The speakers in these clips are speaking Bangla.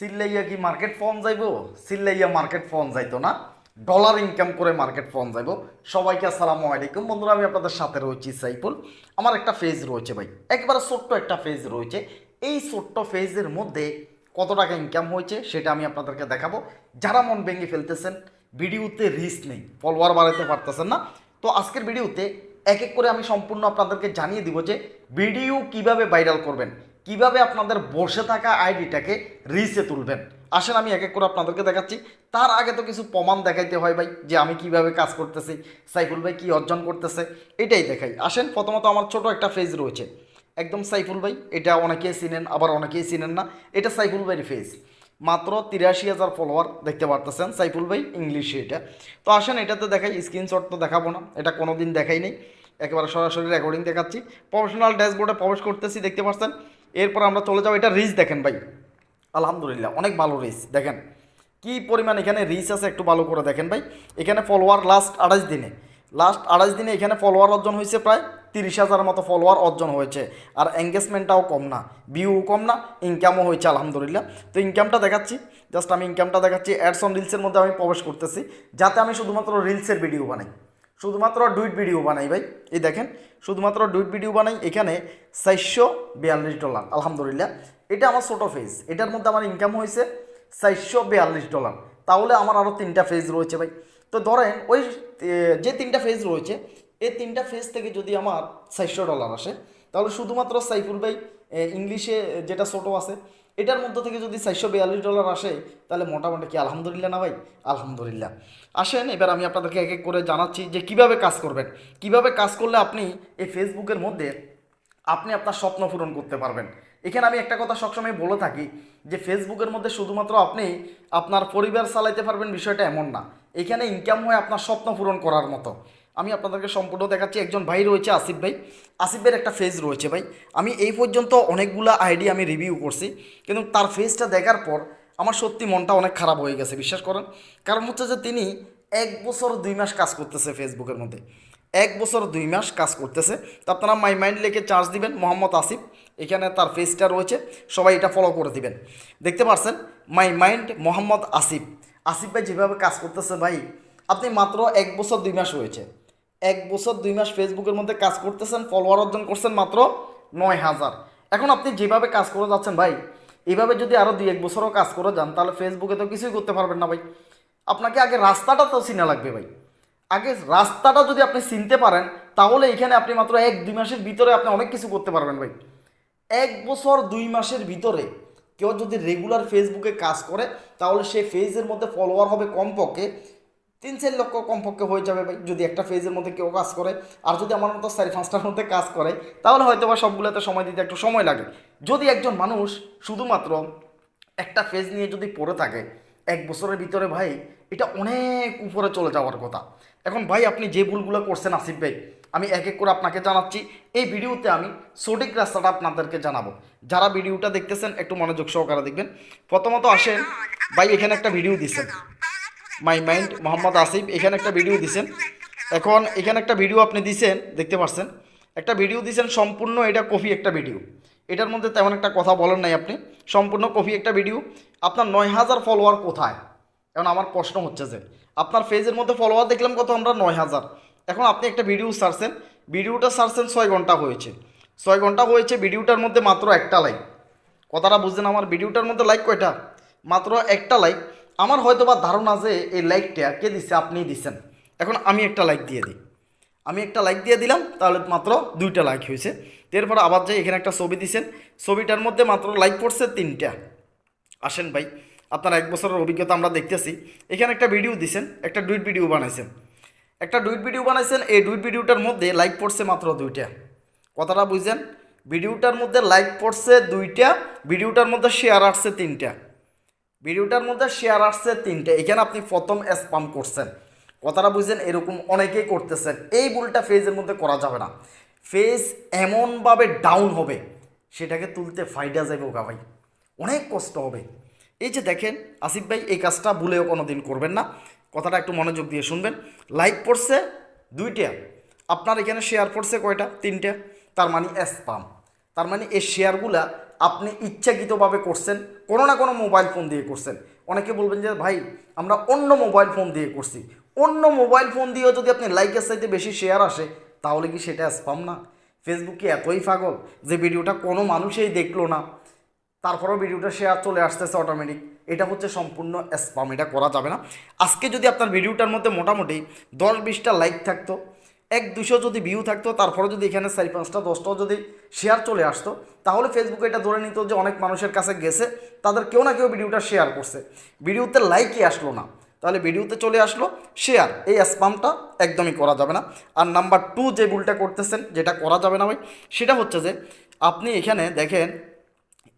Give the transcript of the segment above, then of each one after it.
সিল্লাইয়া কি মার্কেট ফোন যাইবো? সিল্লাইয়া মার্কেট ফোন যাইতো না। ডলার ইনকাম করে মার্কেট ফোন যাইবো। সবাইকে আসসালামু আলাইকুম। বন্ধুরা, আমি আপনাদের সাথে রয়েছি সাইফুল। আমার একটা ফেজ রয়েছে ভাই। একবারে ছোট্ট একটা ফেজ রয়েছে। এই ছোট্ট ফেজের মধ্যে কত টাকা ইনকাম হয়েছে সেটা আমি আপনাদেরকে দেখাবো। যারা মন ভেঙে ফেলতেছেন, ভিডিওতে রিস্ক নেই ফলোয়ার বাড়াতে পারতেছেন না। তো আজকের ভিডিওতে এক এক করে আমি সম্পূর্ণ আপনাদেরকে জানিয়ে দিব যে ভিডিও কীভাবে ভাইরাল করবেন। কীভাবে আপনাদের বসে থাকা আইডিটাকে রিসে তুলবেন? আসেন, আমি এক এক করে আপনাদেরকে দেখাচ্ছি। তার আগে তো কিছু প্রমাণ দেখাইতে হয় ভাই, যে আমি কীভাবে কাজ করতেছি, সাইফুল ভাই কি অর্জন করতেছে, এটাই দেখাই। আসেন, প্রথমত আমার ছোট একটা ফেজ রয়েছে। একদম সাইফুল ভাই, এটা অনেকেই চিনেন, আবার অনেকেই চিনেন না। এটা সাইফুল ভাইয়ের ফেজ মাত্র তিরাশি হাজার ফলোয়ার দেখতে পারতেছেন সাইফুল ভাই, ইংলিশে এটা। তো আসেন, এটাতে দেখাই স্ক্রিনশট তো দেখাবো না, এটা কোনো দিন দেখাই নেই। একেবারে সরাসরি রেকর্ডিং দেখাচ্ছি। প্রফেশনাল ড্যাশবোর্ডে প্রবেশ করতেছি, দেখতে পাচ্ছেন? এরপর আমরা চলে যাব, এটা রিচ দেখেন ভাই। আলহামদুলিল্লাহ, অনেক ভালো রিচ দেখেন। কি পরিমাণ এখানে রিচ আছে একটু ভালো করে দেখেন ভাই। এখানে ফলোয়ার লাস্ট আড়াইশ দিনে। লাস্ট আড়াইশ দিনে এখানে ফলোয়ার অর্জন হয়েছে প্রায় তিরিশ হাজার মতো ফলোয়ার অর্জন হয়েছে। আর এঙ্গেজমেন্টটাও কম না ভিউ কম না ইনকামও হয়েছে, আলহামদুলিল্লাহ। তো ইনকামটা দেখাচ্ছি জাস্ট আমি ইনকামটা দেখাচ্ছি অ্যাডস অন রিলসের মধ্যে আমি প্রবেশ করতেছি, যাতে আমি শুধুমাত্র রিলসের ভিডিও বানাই। শুধুমাত্র ডুইট ভিডিও বানাই ভাই। এই দেখেন, শুধুমাত্র ডুইট ভিডিও বানাই, এখানে চারশো বিয়াল্লিশ ডলার, আলহামদুলিল্লাহ। এটা আমার ছোটো ফেজ এটার মধ্যে আমার ইনকাম হয়েছে চারশো বিয়াল্লিশ ডলার। তাহলে আমার আরও তিনটা ফেজ রয়েছে ভাই। তো ধরেন, ওই যে তিনটা ফেজ রয়েছে, এই তিনটা ফেজ থেকে যদি আমার চারশো ডলার আসে, তাহলে শুধুমাত্র সাইফুল ভাই ইংলিশে যেটা ছোটো আছে এটার মধ্যে থেকে যদি চারশো বিয়াল্লিশ ডলার আসে, তাহলে মোটামুটি কি আলহামদুলিল্লাহ না ভাই? আলহামদুলিল্লাহ। আসেন, এবার আমি আপনাদেরকে এক এক করে জানাচ্ছি যে কীভাবে কাজ করবেন। কীভাবে কাজ করলে আপনি এই ফেসবুকের মধ্যে আপনি আপনার স্বপ্ন পূরণ করতে পারবেন। এখানে আমি একটা কথা সবসময় বলে থাকি যে ফেসবুকের মধ্যে শুধুমাত্র আপনি আপনার পরিবার চালাইতে পারবেন বিষয়টা এমন না। এখানে ইনকাম হয় আপনার স্বপ্ন পূরণ করার মতো। আমি আপনাদেরকে সম্পূর্ণ দেখাচ্ছি, একজন ভাই রয়েছে, আসিফ ভাই। আসিফ ভাইয়ের একটা ফেজ রয়েছে ভাই। আমি এই পর্যন্ত অনেকগুলা আইডি আমি রিভিউ করছি, কিন্তু তার ফেজটা দেখার পর আমার সত্যি মনটা অনেক খারাপ হয়ে গেছে, বিশ্বাস করেন। কারণ হচ্ছে যে তিনি এক বছর দুই মাস কাজ করতেছে ফেসবুকের মধ্যে। এক বছর দুই মাস কাজ করতেছে। তো আপনারা মাই মাইন্ড লেখে চার্জ দিবেন, মোহাম্মদ আসিফ। এখানে তার ফেসটা রয়েছে, সবাই এটা ফলো করে দিবেন। দেখতে পাচ্ছেন মাই মাইন্ড মোহাম্মদ আসিফ। আসিফ ভাই যেভাবে কাজ করতেছে ভাই, আপনি মাত্র এক বছর দুই মাস হয়েছে। এক বছর, দুই মাস ফেসবুকের মধ্যে কাজ করতেছেন ফলোয়ার অর্জন করছেন মাত্র নয় হাজার। এখন আপনি যেভাবে কাজ করে যাচ্ছেন ভাই এইভাবে যদি আরও দুই এক বছরও কাজ করে যান, তাহলে ফেসবুকে তো কিছুই করতে পারবেন না ভাই। আপনাকে আগে রাস্তাটা তো চিনা লাগবে ভাই। আগে রাস্তাটা যদি আপনি চিনতে পারেন, তাহলে এখানে আপনি মাত্র এক, দুই মাসের ভিতরে আপনি অনেক কিছু করতে পারবেন ভাই। এক বছর, দুই মাসের ভিতরে কেউ যদি রেগুলার ফেসবুকে কাজ করে, তাহলে সে ফেজের মধ্যে ফলোয়ার হবে কমপক্ষে তিন চার লক্ষ কমপক্ষে হয়ে যাবে ভাই, যদি একটা ফেজের মধ্যে কেউ কাজ করে। আর যদি আমার মতো চারি পাঁচটার মধ্যে কাজ করে, তাহলে হয়তো বা সবগুলোতে সময় দিতে একটু সময় লাগে। যদি একজন মানুষ শুধুমাত্র একটা ফেজ নিয়ে যদি পড়ে থাকে, এক বছরের ভিতরে ভাই, এটা অনেক উপরে চলে যাওয়ার কথা। এখন ভাই, আপনি যে ভুলগুলো করছেন আসিফ ভাই, আমি এক এক করে আপনাকে জানাচ্ছি। এই ভিডিওতে আমি সঠিক রাস্তাটা আপনাদেরকে জানাব। যারা ভিডিওটা দেখতেছেন, একটু মনোযোগ সহকারে দেখবেন। প্রথমত আসেন, ভাই, এখানে একটা ভিডিও দিচ্ছেন। মাই মাইন্ড মোহাম্মদ আসিফ এখানে একটা ভিডিও দিছেন। এখন এখানে একটা ভিডিও আপনি দিছেন, দেখতে পাচ্ছেন একটা ভিডিও দিছেন, সম্পূর্ণ এটা কপি একটা ভিডিও এটার মধ্যে তেমন একটা কথা বলেন নাই আপনি। সম্পূর্ণ কপি একটা ভিডিও আপনার নয় হাজার ফলোয়ার কোথায়? এখন আমার প্রশ্ন হচ্ছে যে, আপনার ফেজের মধ্যে ফলোয়ার দেখলাম কত? আমরা নয় হাজার। এখন আপনি একটা ভিডিও সারছেন ভিডিওটা সারছেন ছয় ঘণ্টা হয়েছে। ছয় ঘণ্টা হয়েছে ভিডিওটার মধ্যে মাত্র একটা লাইক কথাটা বুঝছেন আমার? ভিডিওটার মধ্যে লাইক কয়টা? মাত্র একটা লাইক আমার হয়তো বা ধারণা যে এই লাইকটা কে দিচ্ছে আপনিই দিচ্ছেন এখন আমি একটা লাইক দিয়ে দিই। আমি একটা লাইক দিয়ে দিলাম, তাহলে মাত্র দুইটা লাইক হয়েছে। এরপর আবার যাই এখানে একটা ছবি দিছেন, ছবিটার মধ্যে মাত্র লাইক পড়ছে তিনটা। আসেন ভাই, আপনার এক বছরের অভিজ্ঞতা আমরা দেখতেছি। এখানে একটা ভিডিও দিছেন, একটা ডুইট ভিডিও বানাইছেন। একটা ডুইট ভিডিও বানাইছেন, এই ডুইট ভিডিওটার মধ্যে লাইক পড়ছে মাত্র দুইটা। কথাটা বুঝছেন? ভিডিওটার মধ্যে লাইক পড়ছে দুইটা ভিডিওটার মধ্যে শেয়ার আসছে তিনটা। ভিডিওটার মধ্যে শেয়ার আসছে তিনটে। এখানে আপনি প্রথম স্পাম করছেন। কথাটা বুঝছেন, এরকম অনেকেই করতেছেন। এই ভুলটা ফেজের মধ্যে করা যাবে না। ফেজ এমনভাবে ডাউন হবে, সেটাকে তুলতে ফাইডা যাবে ওকা ভাই। অনেক কষ্ট হবে। এই যে দেখেন, আসিফ ভাই এই কাজটা ভুলেও কোনো দিন করবেন না। কথাটা একটু মনোযোগ দিয়ে শুনবেন। লাইক পড়ছে দুইটা। আপনার এখানে শেয়ার পড়ছে কয়টা? তিনটা। তার মানে স্পাম তার মানে এই শেয়ারগুলা আপনি ইচ্ছাকৃতভাবে করছেন, কোনো না কোনো মোবাইল ফোন দিয়ে করছেন। অনেকে বলবেন যে, ভাই, আমরা অন্য মোবাইল ফোন দিয়ে করছি। অন্য মোবাইল ফোন দিয়েও যদি আপনি লাইকের সাইতে বেশি শেয়ার আসে, তাহলে কি সেটা স্পাম না? ফেসবুক এতই পাগল যে ভিডিওটা কোনো মানুষেই দেখল না? তারপরেও ভিডিওটা শেয়ার চলে আসতেছে অটোমেটিক এটা হচ্ছে সম্পূর্ণ স্পাম এটা করা যাবে না। আজকে যদি আপনার ভিডিওটার মধ্যে মোটামুটি দশ বিশটা লাইক থাকতো এক দুশো যদি ভিউ থাকতো, তারপরে যদি এখানে চারি পাঁচটা, দশটাও যদি শেয়ার চলে আসতো, তাহলে ফেসবুকে এটা ধরে নিত যে অনেক মানুষের কাছে গেছে, তাদের কেউ না কেউ ভিডিওটা শেয়ার করছে। ভিডিওতে লাইকই আসলো না। তাহলে ভিডিওতে চলে আসলো শেয়ার এই স্পামটা একদমই করা যাবে না। আর নাম্বার টু যে ভুলটা করতেছেন, যেটা করা যাবে না ভাই, সেটা হচ্ছে যে আপনি এখানে দেখেন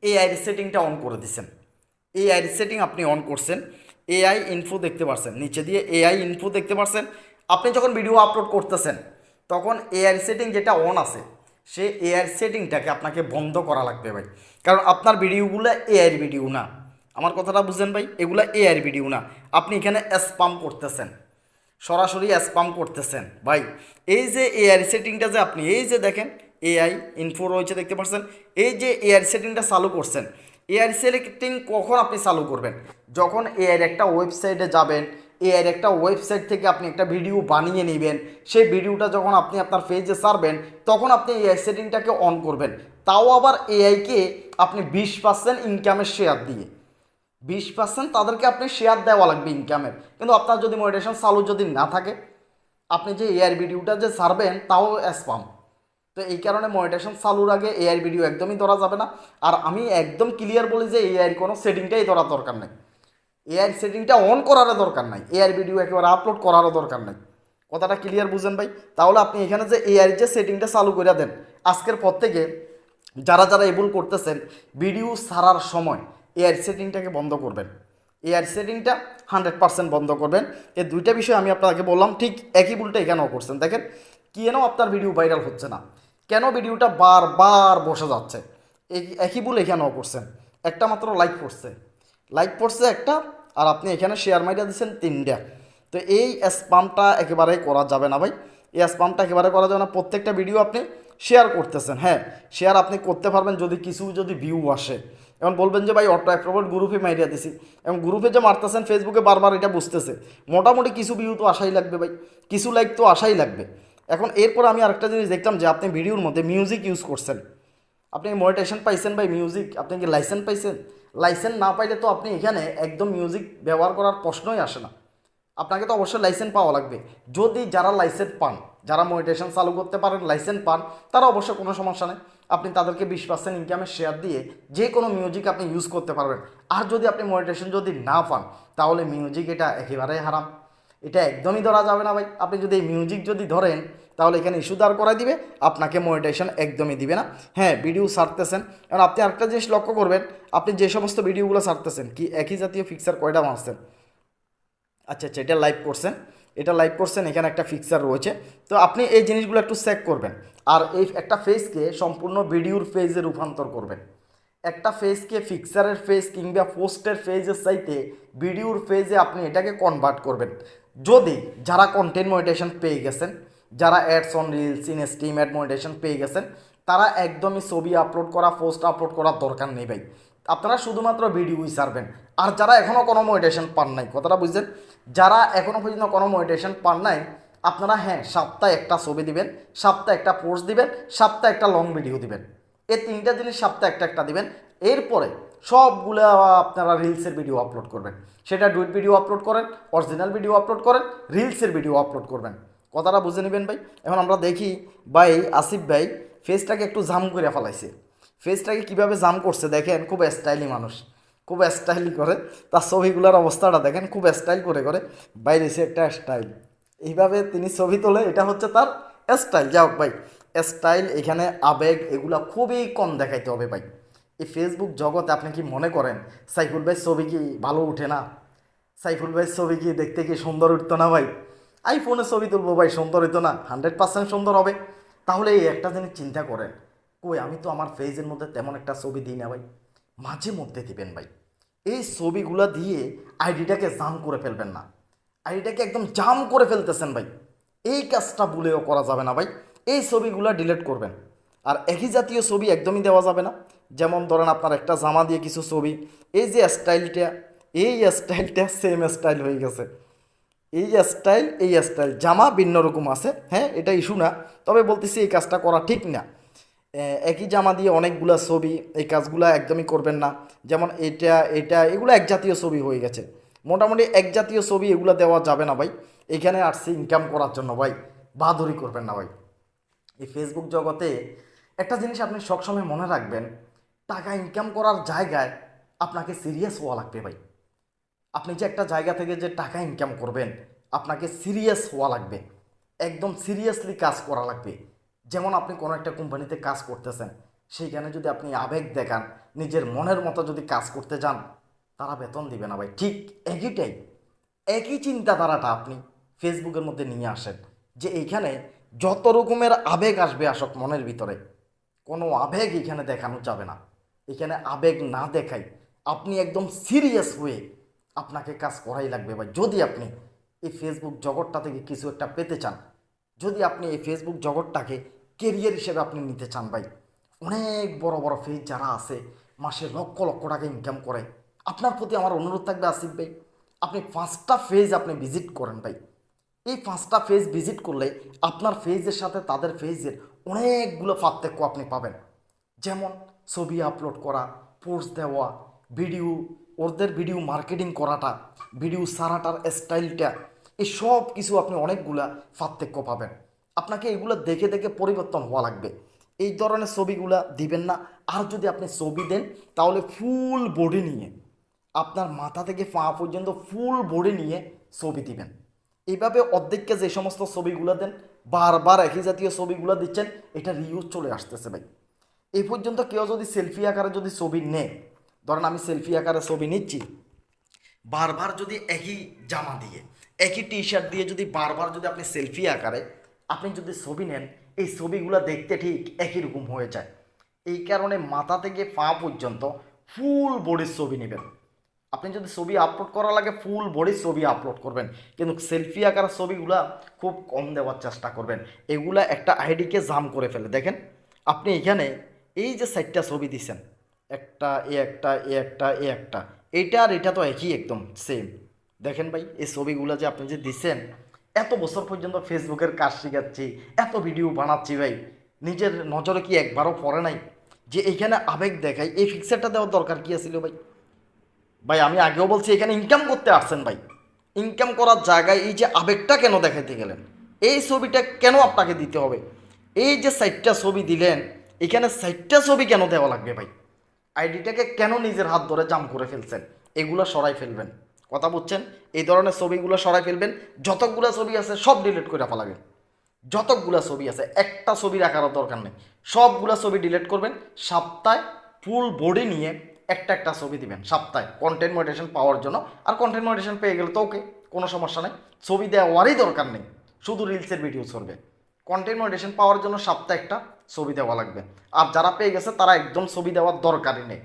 এআই সেটিংটা অন করে দিচ্ছেন এআই সেটিং আপনি অন করছেন। এআই ইনফো দেখতে পাচ্ছেন নিচে দিয়ে এআই ইনফো দেখতে পাচ্ছেন আপনি যখন ভিডিও আপলোড করতেছেন, তখন এআই সেটিং যেটা অন আছে সে এআই সেটিংটাকে আপনাকে বন্ধ করা লাগবে ভাই। কারণ আপনার ভিডিওগুলো এআইয়ের ভিডিও না। আমার কথাটা বুঝলেন ভাই? এগুলো এআইয়ের ভিডিও না। আপনি এখানে স্পাম করতেছেন। সরাসরি স্পাম করতেছেন। ভাই, এই যে এআই সেটিংটা যে আপনি, এই যে দেখেন এআই ইনফো রয়েছে দেখতে পাচ্ছেন। এই যে এআই সেটিংটা চালু করছেন এআই সেটিং কখন আপনি চালু করবেন? যখন এআইয়ের একটা ওয়েবসাইটে যাবেন এআইয়ের একটা ওয়েবসাইট থেকে আপনি একটা ভিডিও বানিয়ে নেবেন। সেই ভিডিওটা যখন আপনি আপনার পেজে সারবেন, তখন আপনি এআই সেটিংটাকে অন করবেন। তাও আবার এআইকে আপনি বিশ পার্সেন্ট ইনকামের শেয়ার দিয়ে। বিশ পার্সেন্ট তাদেরকে আপনি শেয়ার দেওয়া লাগবে ইনকামের কিন্তু আপনার যদি মোটিভেশন চালু যদি না থাকে, আপনি যে এআর ভিডিওটা যে সারবেন, তাও স্পাম তো এই কারণে মনিটেশন চালুর আগে এআই ভিডিও একদমই ধরা যাবে না। আর আমি একদম ক্লিয়ার বলি যে এআইয়ের কোনো সেটিংটাই ধরার দরকার নেই। এআই সেটিংটা অন করারও দরকার নাই। এআই ভিডিও একেবারে আপলোড করারও দরকার নেই। কথাটা ক্লিয়ার বুঝেন ভাই? তাহলে আপনি এখানে যে এআই যে সেটিংটা চালু করে দেন, আজকের পর থেকে যারা যারা এবুল করতেছেন ভিডিও ছাড়ার সময় এআই সেটিংটাকে বন্ধ করবেন। এআই সেটিংটা হান্ড্রেড পার্সেন্ট বন্ধ করবেন। এই দুইটা বিষয় আমি আপনাকে বললাম, ঠিক একই ভুলটা এখানেও করছেন। দেখেন, কেন আপনার ভিডিও ভাইরাল হচ্ছে না? কেন ভিডিওটা বারবার বসে যাচ্ছে? একই ভুল এখানেও করছেন। একটা মাত্র লাইক করছে। লাইক পড়ছে একটা, আর আপনি এখানে শেয়ার মাইরা দিচ্ছেন তিনটা। তো এই স্পামটা একেবারে করা যাবে না ভাই। এই স্পামটা একেবারে করা যাবে না। প্রত্যেকটা ভিডিও আপনি শেয়ার করতেছেন হ্যাঁ। শেয়ার আপনি করতে পারবেন যদি কিছু যদি ভিউ আসে। এখন বলবেন যে ভাই, অটো অ্যাপ্রোভার গ্রুপে মাইরিয়া দিছি। এবং গ্রুপে যে মারতেছেন ফেসবুকে বারবার এটা বুঝতেছে। মোটামুটি কিছু ভিউ তো আসাই লাগবে ভাই। কিছু লাইক তো আসাই লাগবে। এখন এরপর আমি আরেকটা জিনিস দেখলাম যে আপনি ভিডিওর মধ্যে মিউজিক ইউজ করছেন। আপনি মনিটেশন পাইছেন ভাই মিউজিক আপনি কি লাইসেন্স পাইছেন? লাইসেন্স না পাইলে তো আপনি এখানে একদম মিউজিক ব্যবহার করার প্রশ্নই আসে না। আপনাকে তো অবশ্যই লাইসেন্স পাওয়া লাগবে। যদি যারা লাইসেন্স পান, যারা মনিটেশন চালু করতে পারেন লাইসেন্স পান, তারা অবশ্য কোনো সমস্যা নেই। আপনি তাদেরকে বিশ পার্সেন্ট ইনকামের শেয়ার দিয়ে যে কোনো মিউজিক আপনি ইউজ করতে পারবেন। আর যদি আপনি মনিটেশন যদি না পান, তাহলে মিউজিক এটা একেবারেই হারাম। এটা একদমই ধরা যাবে না ভাই। আপনি যদি এই মিউজিক যদি ধরেন তাহলে এখানে ইস্যু দাঁড় করাই দিবে, আপনাকে মনিটেশন একদমই দিবে না। হ্যাঁ ভিডিও সারতেছেন কারণ আপনি আরেকটা জিনিস লক্ষ্য করবেন, আপনি যে সমস্ত ভিডিওগুলো সারতেছেন কি একই জাতীয় ফিক্সার কয়টা মারছেন আচ্ছা আচ্ছা এটা লাইভ করছেন। এটা লাইভ করছেন, এখানে একটা ফিক্সার রয়েছে। তো আপনি এই জিনিসগুলো একটু চেক করবেন। আর এই একটা ফেসকে সম্পূর্ণ ভিডিওর ফেজে রূপান্তর করবেন। একটা ফেজকে ফিক্সারের ফেজ কিংবা পোস্টের ফেজের চাইতে ভিডিওর ফেজে আপনি এটাকে কনভার্ট করবেন। যদি যারা কন্টেন্ট মনিটেশন পেয়ে গেছেন যারা ads on reels in stream ad পেয়ে গেছেন, তারা একদমই ছবি আপলোড করা পোস্ট আপলোড করার দরকার নেই ভাই। আপনারা শুধুমাত্র ভিডিওই ছাড়বেন। আর যারা এখনও কোনো মোটিভেশন পান নাই, কথাটা বুঝছেন? যারা এখনও পর্যন্ত কোনো মোটিভেশন পান নাই, আপনারা হ্যাঁ সপ্তাহে একটা ছবি দিবেন, সপ্তাহে একটা পোস্ট দিবেন, সপ্তাহে একটা লং ভিডিও দিবেন। এই তিনটা জিনিস সপ্তাহে একটা একটা দিবেন। এরপরে সবগুলো আপনারা রিলসের ভিডিও আপলোড করবেন। সেটা ডুইট ভিডিও আপলোড করেন অরিজিনাল ভিডিও আপলোড করেন রিলসের ভিডিও আপলোড করবেন। কথাটা বুঝে নেবেন ভাই। এখন আমরা দেখি ভাই আসিফ ভাই ফেসটাকে একটু জাম করে ফেলাইছে। ফেসটাকে কীভাবে জাম করছে দেখেন, খুব স্টাইলি মানুষ, খুব স্টাইলি করে। তার ছবিগুলোর অবস্থাটা দেখেন, খুব স্টাইল করে করে। বাইরে সে একটা স্টাইল এইভাবে তিনি ছবি তোলে, এটা হচ্ছে তার স্টাইল যাই হোক ভাই স্টাইল এখানে আবেগ এগুলা খুবই কম দেখাইতে হবে ভাই। এই ফেসবুক জগতে আপনি কি মনে করেন, সাইফুল ভাই ছবি কি ভালো উঠে না? সাইফুল ভাই ছবি কি দেখতে কি সুন্দর উঠতো না ভাই? আইফোনে ছবি তুলবো ভাই, সুন্দর হইতো না হান্ড্রেড পার্সেন্ট সুন্দর হবে। তাহলে এই একটা জিনিস চিন্তা করেন, কই আমি তো আমার ফেজের মধ্যে তেমন একটা ছবি দিই না ভাই। মাঝে মধ্যে দিবেন ভাই। এই ছবিগুলো দিয়ে আইডিটাকে জাম করে ফেলবেন না। আইডিটাকে একদম জাম করে ফেলতেছেন ভাই। এই কাজটা ভুলেও করা যাবে না ভাই। এই ছবিগুলো ডিলিট করবেন। আর একই জাতীয় ছবি একদমই দেওয়া যাবে না। যেমন ধরেন আপনার একটা জামা দিয়ে কিছু ছবি, এই যে স্টাইলটা এই স্টাইলটা সেম স্টাইল হয়ে গেছে। এই স্টাইল এই স্টাইল জামা ভিন্ন রকম আছে হ্যাঁ এটা ইস্যু না। তবে বলতেছি এই কাজটা করা ঠিক না। একই জামা দিয়ে অনেকগুলা ছবি, এই কাজগুলো একদমই করবেন না। যেমন এটা এটা, এগুলো এক জাতীয় ছবি হয়ে গেছে। মোটামুটি এক জাতীয় ছবি এগুলো দেওয়া যাবে না ভাই। এখানে আসছি ইনকাম করার জন্য ভাই। বাহাদুরি করবেন না ভাই। এই ফেসবুক জগতে একটা জিনিস আপনি সবসময় মনে রাখবেন, টাকা ইনকাম করার জায়গায় আপনাকে সিরিয়াস হওয়া লাগবে ভাই। আপনি যে একটা জায়গা থেকে যে টাকা ইনকাম করবেন, আপনাকে সিরিয়াস হওয়া লাগবে। একদম সিরিয়াসলি কাজ করা লাগবে। যেমন আপনি কোনো একটা কোম্পানিতে কাজ করতেছেন, সেইখানে যদি আপনি আবেগ দেখান, নিজের মনের মতো যদি কাজ করতে যান, তারা বেতন দিবে না ভাই। ঠিক একইটাই একই চিন্তাধারাটা আপনি ফেসবুকের মধ্যে নিয়ে আসেন যে এইখানে যত রকমের আবেগ আসবে আসক মনের ভিতরে, কোনো আবেগ এখানে দেখানো যাবে না। এখানে আবেগ না দেখাই আপনি একদম সিরিয়াস হয়ে আপনাকে কাজ করাই লাগবে ভাই। যদি আপনি এই ফেসবুক জগৎটা থেকে কিছু একটা পেতে চান, যদি আপনি এই ফেসবুক জগৎটাকে কেরিয়ার হিসেবে আপনি নিতে চান ভাই, অনেক বড় বড় ফেজ যারা আছে, মাসে লক্ষ লক্ষ টাকা ইনকাম করে, আপনার প্রতি আমার অনুরোধ থাকবে আসিফ ভাই, আপনি পাঁচটা ফেজ আপনি ভিজিট করেন ভাই। এই পাঁচটা ফেজ ভিজিট করলে আপনার ফেজের সাথে তাদের ফেজের অনেকগুলো পার্থক্য আপনি পাবেন। যেমন ছবি আপলোড করা পোস্ট দেওয়া ভিডিও ওদের ভিডিও মার্কেটিং করাটা ভিডিও সারাটার স্টাইলটা এই সব কিছু আপনি অনেকগুলা পার্থক্য পাবেন। আপনাকে এগুলো দেখে দেখে পরিবর্তন হওয়া লাগবে। এই ধরনের ছবিগুলা দিবেন না। আর যদি আপনি ছবি দেন, তাহলে ফুল বডি নিয়ে, আপনার মাথা থেকে পা পর্যন্ত ফুল বডি নিয়ে ছবি দিবেন। এইভাবে অর্ধেককে যে সমস্ত ছবিগুলো দেন, বারবার একই জাতীয় ছবিগুলো দিচ্ছেন, এটা রিউজ চলে আসতেছে ভাই। এই পর্যন্ত কেউ যদি সেলফি আকারে যদি ছবি নেয় ধরেন আমি সেলফি আকারে ছবি নিচ্ছি, বারবার যদি একই জামা দিয়ে, একই টি শার্ট দিয়ে যদি বারবার যদি আপনি সেলফি আকারে আপনি যদি ছবি নেন, এই ছবিগুলো দেখতে ঠিক একই রকম হয়ে যায়। এই কারণে মাথা থেকে পা পর্যন্ত ফুল বডির ছবি নেবেন। আপনি যদি ছবি আপলোড করা লাগে ফুল বডির ছবি আপলোড করবেন, কিন্তু সেলফি আকার ছবিগুলা খুব কম দেওয়ার চেষ্টা করবেন। এগুলা একটা আইডিকে জাম করে ফেলে। দেখেন, আপনি এখানে এই যে সাইটটা ছবি দিছেন একটা, এ একটা এ একটা এ একটা। এইটা আর এটা তো একই একদম সেম দেখেন ভাই, এই ছবিগুলো যে আপনি যে দিছেন, এত বছর পর্যন্ত ফেসবুকের কাজ শিখাচ্ছি, এত ভিডিও বানাচ্ছি ভাই। নিজের নজরে কি একবারও পড়ে নাই? যে এইখানে আবেগ দেখাই এই ফিক্সারটা দেওয়ার দরকার কি আছিল ভাই? ভাই, আমি আগেও বলছি, এখানে ইনকাম করতে আসছেন ভাই। ইনকাম করার জায়গায় এই যে আবেগটা কেন দেখাইতে গেলেন? এই ছবিটা কেন আপনাকে দিতে হবে? এই যে সাইটটা ছবি দিলেন, এখানে সাইটটা ছবি কেন দেওয়া লাগবে ভাই? আইডিটাকে কেন নিজের হাত ধরে জাম করে ফেলছেন? এগুলো সরাই ফেলবেন। কথা বুঝছেন? এই ধরনের ছবিগুলো সরাই ফেলবেন। যতগুলো ছবি আছে, সব ডিলিট করে ফেলাবেন যতগুলো ছবি আছে, একটা ছবি রাখারও দরকার নেই। সবগুলা ছবি ডিলিট করবেন। সপ্তাহে ফুল বডি নিয়ে একটা একটা ছবি দিবেন, সপ্তাহে। কন্টেন্ট মডিটেশন পাওয়ার জন্য। আর কন্টেন্ট মডিটেশন পেয়ে গেলে তো ওকে কোনো সমস্যা নেই। ছবি দেওয়ারই দরকার নেই। শুধু রিলসের ভিডিও চলবে কন্টেন্ট মডিটেশন পাওয়ার জন্য সপ্তাহে একটা ছবি দেওয়া লাগবে। আর যারা পেয়ে গেছে, তারা একদম ছবি দেওয়ার দরকারই নেই।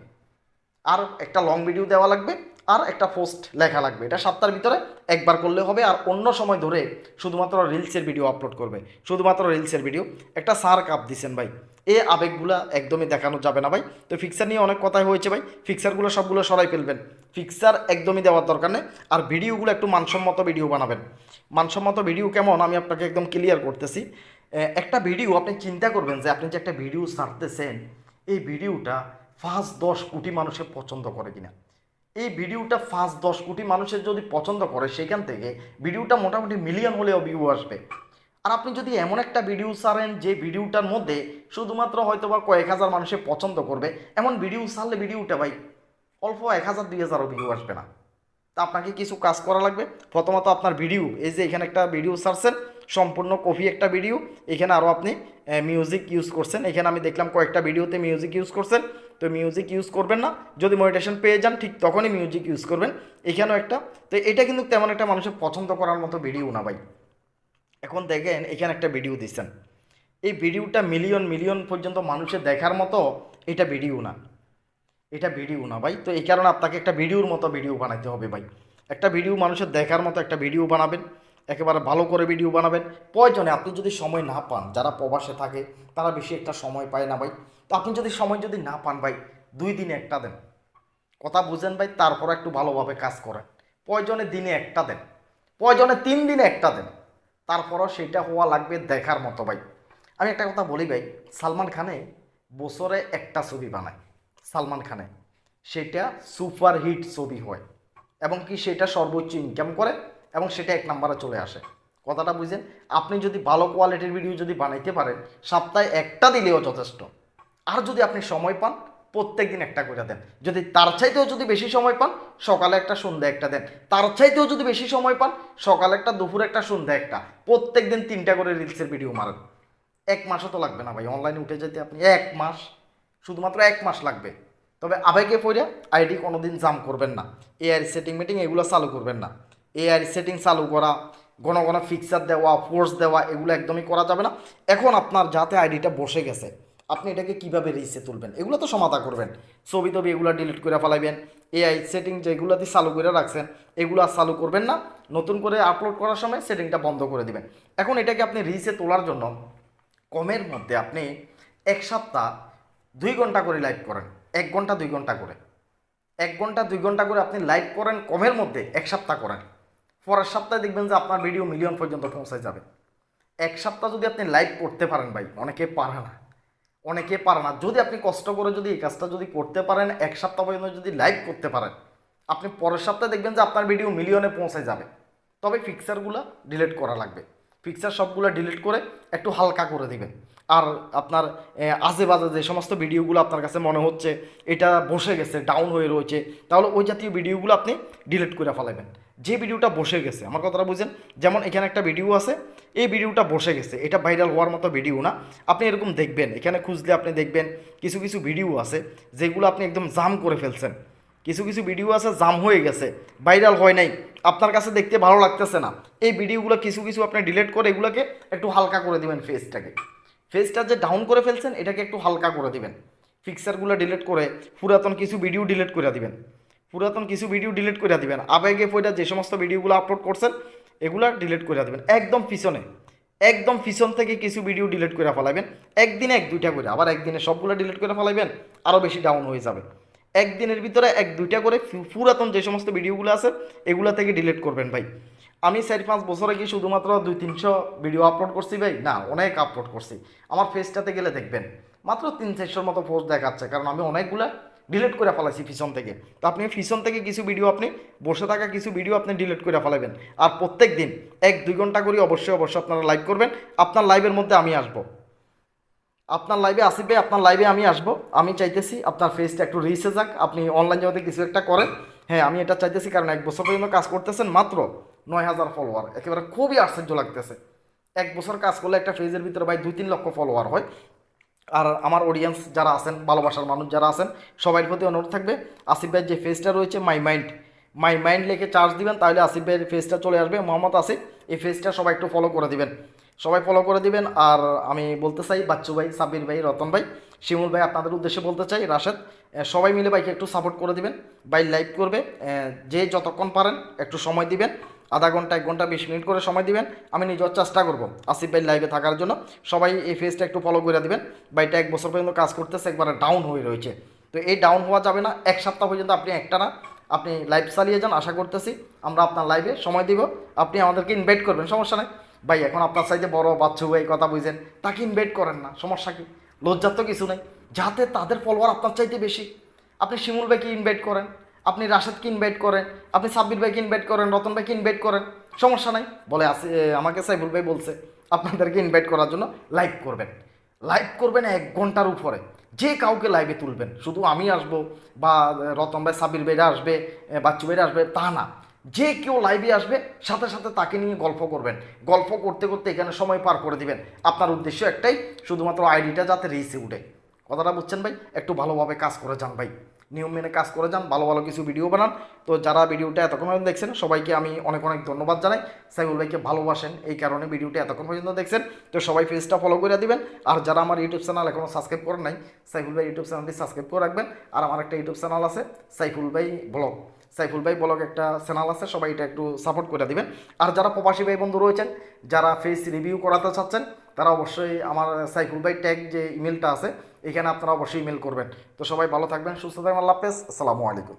আর একটা লং ভিডিও দেওয়া লাগবে, আর একটা পোস্ট লেখা লাগবে। এটা সপ্তাহের ভিতরে একবার করলে হবে, আর অন্য সময় ধরে শুধুমাত্র রিলসের ভিডিও আপলোড করবে। শুধুমাত্র রিলসের ভিডিও একটা সার কাপ দিছেন ভাই। এ আবেগগুলা একদমই দেখানো যাবে না ভাই। তো ফিক্সার নিয়ে অনেক কথাই হয়েছে ভাই। ফিক্সারগুলো সবগুলো সরাই ফেলবেন। ফিক্সার একদমই দেওয়ার দরকার নেই। আর ভিডিওগুলো একটু মানসম্মত ভিডিও বানাবেন। মানসম্মত ভিডিও কেমন? আমি আপনাকে একদম ক্লিয়ার করতেছি। একটা ভিডিও আপনি চিন্তা করবেন যে আপনি যে একটা ভিডিও ছাড়তেছেন, এই ভিডিওটা পাঁচ দশ কোটি মানুষের পছন্দ করে কিনা। এই ভিডিওটা পাঁচ দশ কোটি মানুষের যদি পছন্দ করে, সেখান থেকে ভিডিওটা মোটামুটি মিলিয়ন হলেও ভিউ আসবে। আর আপনি যদি এমন একটা ভিডিও ছাড়েন যে ভিডিওটার মধ্যে শুধুমাত্র হয়তো বা কয়েক হাজার মানুষের পছন্দ করবে, এমন ভিডিও ছাড়লে ভিডিওটা ভাই অল্প এক হাজার, দুই হাজারও ভিউ আসবে না। তা আপনাকে কিছু কাজ করা লাগবে। প্রথমত আপনার ভিডিও এই যে এখানে একটা ভিডিও ছাড়ছেন সম্পূর্ণ কপি একটা ভিডিও এখানে আরও আপনি মিউজিক ইউজ করছেন। এখানে আমি দেখলাম কয়েকটা ভিডিওতে মিউজিক ইউজ করছেন। তো মিউজিক ইউজ করবেন না। যদি মনিটেশন পেয়ে যান, ঠিক তখনই মিউজিক ইউজ করবেন। এখানেও একটা। তো এটা কিন্তু তেমন একটা মানুষের পছন্দ করার মতো ভিডিও না ভাই। এখন দেখেন, এখানে একটা ভিডিও দিচ্ছেন। এই ভিডিওটা মিলিয়ন মিলিয়ন পর্যন্ত মানুষের দেখার মতো এটা ভিডিও না। এটা ভিডিও না ভাই। তো এই কারণে আপনাকে একটা ভিডিওর মতো ভিডিও বানাইতে হবে ভাই। একটা ভিডিও মানুষের দেখার মতো একটা ভিডিও বানাবেন। একেবারে ভালো করে ভিডিও বানাবেন। প্রয়োজনে আপনি যদি সময় না পান, যারা প্রবাসে থাকে, তারা বেশি একটা সময় পায় না ভাই। তো আপনি যদি সময় যদি না পান ভাই, দুই দিনে একটা দেন। কথা বুঝেন ভাই তারপর একটু ভালোভাবে কাজ করেন। প্রয়োজনে দিনে একটা দেন। প্রয়োজনে তিন দিনে একটা দেন। তারপরও সেটা হওয়া লাগবে দেখার মতো ভাই। আমি একটা কথা বলি ভাই, সালমান খানে বছরে একটা ছবি বানায়। সালমান খানে। সেটা সুপার হিট ছবি হয়। এবং কি সেটা সর্বোচ্চ ইনকাম করে? এবং সেটা এক নম্বরে চলে আসে। কথাটা বুঝেন আপনি যদি ভালো কোয়ালিটির ভিডিও যদি বানাইতে পারেন, সপ্তাহে একটা দিলেও যথেষ্ট। আর যদি আপনি সময় পান প্রত্যেক দিন একটা করে দেন। যদি তার চাইতেও যদি বেশি সময় পান, সকালে একটা সন্ধ্যা একটা দেন। তার চাইতেও যদি বেশি সময় পান, সকালে একটা, দুপুরে একটা সন্ধ্যা একটা। প্রত্যেক দিন তিনটা করে রিলসের ভিডিও মারেন। এক মাসও তো লাগবে না ভাই অনলাইনে উঠে যেতে আপনি এক মাস, শুধুমাত্র এক মাস লাগবে। তবে আবেগে পড়ে আইডি কোনোদিন জাম করবেন না। এআই সেটিং মিটিং এগুলো চালু করবেন না। এআই সেটিং চালু করা, ঘন ঘন ফিক্সার দেওয়া ফোর্স দেওয়া, এগুলো একদমই করা যাবে না। এখন আপনার যাতে আইডিটা বসে গেছে, আপনি এটাকে কীভাবে রিসে তুলবেন, এগুলো তো সমাধা করবেন। ছবি টবি এগুলো ডিলিট করে ফেলাইবেন এআই সেটিং যেগুলো দিয়ে চালু করে রাখছেন, এগুলো আর চালু করবেন না। নতুন করে আপলোড করার সময় সেটিংটা বন্ধ করে দিবেন। এখন এটাকে আপনি রিসে তোলার জন্য কমের মধ্যে আপনি এক সপ্তাহ দুই ঘণ্টা করে লাইভ করেন, এক ঘণ্টা দুই ঘণ্টা করে। এক ঘণ্টা দুই ঘণ্টা করে আপনি লাইভ করেন, কমের মধ্যে এক সপ্তাহ করেন। পরের সপ্তাহে দেখবেন যে আপনার ভিডিও মিলিয়ন পর্যন্ত পৌঁছে যাবে। এক সপ্তাহ যদি আপনি লাইভ করতে পারেন ভাই, অনেকে পারে না। অনেকে পারে না। যদি আপনি কষ্ট করে যদি এই কাজটা যদি করতে পারেন, এক সপ্তাহ পর্যন্ত যদি লাইভ করতে পারেন, আপনি পরের সপ্তাহে দেখবেন যে আপনার ভিডিও মিলিয়নে পৌঁছে যাবে। তবে ফিক্সারগুলো ডিলিট করা লাগবে। ফিক্সার সবগুলো ডিলিট করে একটু হালকা করে দিবেন। আর আপনার আজে বাজে যে সমস্ত ভিডিওগুলো আপনার কাছে মনে হচ্ছে, এটা বসে গেছে ডাউন হয়ে রয়েছে, তাহলে ওই জাতীয় ভিডিওগুলো আপনি ডিলিট করে ফেলাবেন। যে ভিডিওটা বসে গেছে, আমার কথাটা বুঝেন, যেমন এখানে একটা ভিডিও আছে, এই ভিডিওটা বসে গেছে, এটা ভাইরাল হওয়ার মতো ভিডিও না। আপনি এরকম দেখবেন, এখানে খুঁজলে আপনি দেখবেন কিছু কিছু ভিডিও আছে, যেগুলো আপনি একদম জাম করে ফেলছেন। কিছু কিছু ভিডিও আছে জাম হয়ে গেছে ভাইরাল হয় নাই, আপনার কাছে দেখতে ভালো লাগতেছে না। এই ভিডিওগুলো কিছু কিছু আপনি ডিলিট করে এগুলোকে একটু হালকা করে দিবেন ফেসটাকে ফেসটা যে ডাউন করে ফেলছেন, এটাকে একটু হালকা করে দিবেন। ফিক্সারগুলো ডিলিট করে পুরাতন কিছু ভিডিও ডিলিট করে দিবেন। পুরাতন কিছু ভিডিও ডিলিট করে দিবেন। আবেগে পয়টা যে সমস্ত ভিডিওগুলো আপলোড করছেন, এগুলো ডিলিট করে দিবেন। একদম পিছনে, একদম পিছন থেকে কিছু ভিডিও ডিলিট করে ফেলাবেন একদিনে এক, দুইটা করে। আবার একদিনে সবগুলো ডিলিট করে ফেলাবেন আরও বেশি ডাউন হয়ে যাবে। একদিনের ভিতরে এক, দুইটা করে পুরাতন যে সমস্ত ভিডিওগুলো আছে, এগুলো থেকে ডিলিট করবেন ভাই। আমি চার, পাঁচ বছর আগে শুধুমাত্র দুই, তিনশো ভিডিও আপলোড করছি ভাই। না, অনেক আপলোড করছি। আমার ফেসটাতে গেলে দেখবেন, মাত্র তিন, চারশোর মতো পোস্ট দেখাচ্ছে, কারণ আমি অনেকগুলা ডিলিট করে ফেলাইছি পিছন থেকে। তো আপনি পিছন থেকে কিছু ভিডিও আপনি, বসে থাকা কিছু ভিডিও আপনি ডিলিট করে ফেলাবেন আর প্রত্যেক দিন এক, দুই ঘণ্টা করে অবশ্যই অবশ্যই আপনারা লাইভ করবেন। আপনার লাইভের মধ্যে আমি আসব। আপনার লাইভে ভাই আপনার লাইভে আমি আসব। আমি চাইতেছি আপনার ফেসটা একটু রিসে যাক। আপনি অনলাইন জগতে কিছু একটা করেন। হ্যাঁ আমি এটা চাইতেছি কারণ এক বছর পর্যন্ত কাজ করতেছেন মাত্র নয় হাজার ফলোয়ার একেবারে খুবই আশ্চর্য লাগতেছে। এক বছর কাজ করলে একটা ফেজের ভিতরে ভাই দুই, তিন লক্ষ ফলোয়ার হয়। আর আমার অডিয়েন্স যারা আছেন, ভালোবাসার মানুষ যারা আছেন সবার প্রতি অনুরোধ থাকবে, আসিফ ভাইয়ের যে ফেসটা রয়েছে মাই মাইন্ড মাই মাইন্ড লিখে চার্জ দিবেন, তাহলে আসিফ ভাইয়ের ফেসটা চলে আসবে। মোহাম্মদ আসিফ, এই ফেসটা সবাই একটু ফলো করে দিবেন। সবাই ফলো করে দিবেন, আর আমি বলতে চাই, বাচ্চু ভাই সাবির ভাই, রতন ভাই, শিমুল ভাই আপনাদের উদ্দেশ্যে বলতে চাই, রাশেদ সবাই মিলে ভাইকে একটু সাপোর্ট করে দিবেন, ভাই লাইভ করবে যে যতক্ষণ পারেন, একটু সময় দিবেন আধা ঘণ্টা, এক ঘণ্টা, বিশ মিনিট করে সময় দিবেন। আমি নিজের চেষ্টা করব আসিফ ভাই লাইভে থাকার জন্য। সবাই এই ফেসটা একটু ফলো করে দিবেন। ভাইটা এক বছর পর্যন্ত কাজ করতেছে, একবারে ডাউন হয়ে রয়েছে। তো এই ডাউন হওয়া যাবে না। এক সপ্তাহ পর্যন্ত আপনি একটা না, আপনি লাইভ চালিয়ে যান, আশা করতেছি আমরা আপনার লাইভে সময় দিব। আপনি আমাদেরকে ইনভাইট করবেন, সমস্যা নেই। ভাই, এখন আপনার সাইজে বড় বাচ্চু ভাই কথা বুঝেন, তাকে ইনভাইট করেন না, সমস্যা কি? লজ্জার তো কিছু নেই। যাতে তাদের ফলোয়ার আপনার চাইতে বেশি। আপনি শিমুল ভাইকে ইনভাইট করেন। আপনি রাশেদকে ইনভাইট করেন, আপনি সাব্বির ভাইকে ইনভাইট করেন, রতন ভাইকে ইনভাইট করেন, সমস্যা নাই। বলে আসে আমাকে সাইফুল ভাই বলছে, আপনাদেরকে ইনভাইট করার জন্য লাইভ করবেন। লাইভ করবেন এক ঘণ্টার উপরে। যে কাউকে লাইভে তুলবেন, শুধু আমি আসব বা রতন ভাই সাবির ভাইরা আসবে বাচ্চু ভাইরা আসবে, তা না। যে কেউ লাইভে আসবে, সাথে সাথে তাকে নিয়ে গল্প করবেন। গল্প করতে করতে এখানে সময় পার করে দিবেন। আপনার উদ্দেশ্য একটাই, শুধুমাত্র আইডিটা যাতে রিসে উঠে। কথাটা বুঝছেন ভাই? একটু ভালোভাবে কাজ করে যান ভাই। নিয়ম মেনে কাজ করে যান, ভালো ভালো কিছু ভিডিও বানান। তো যারা ভিডিওটা এতক্ষণ পর্যন্ত দেখছেন, সবাইকে আমি অনেক অনেক ধন্যবাদ জানাই। সাইবুল ভাইকে ভালোবাসেন, এই কারণে ভিডিওটা এতক্ষণ পর্যন্ত দেখছেন। তো সবাই পেজটা ফলো করে দিবেন। আর যারা আমার ইউটিউব চ্যানেল এখনও সাবস্ক্রাইব করেন নাই, সাইফুল ভাই ইউটিউব চ্যানেলটি সাবস্ক্রাইব করে রাখবেন। আর আমার একটা ইউটিউব চ্যানেল আছে, সাইফুল ভাই ব্লগ সাইফুল ভাই ব্লগ একটা চ্যানেল আছে, সবাই এটা একটু সাপোর্ট করে দিবেন। আর যারা প্রবাসী ভাই বন্ধু রয়েছেন, যারা ফেস রিভিউ করাতে চাচ্ছেন, তারা অবশ্যই আমার সাইফুল ভাই ট্যাগ যে ইমেলটা আছে এখানে আপনারা অবশ্যই ইমেল করবেন। তো সবাই ভালো থাকবেন, সুস্থ থাকবেন, আল্লাহ হাফেজ। আসসালামু আলাইকুম।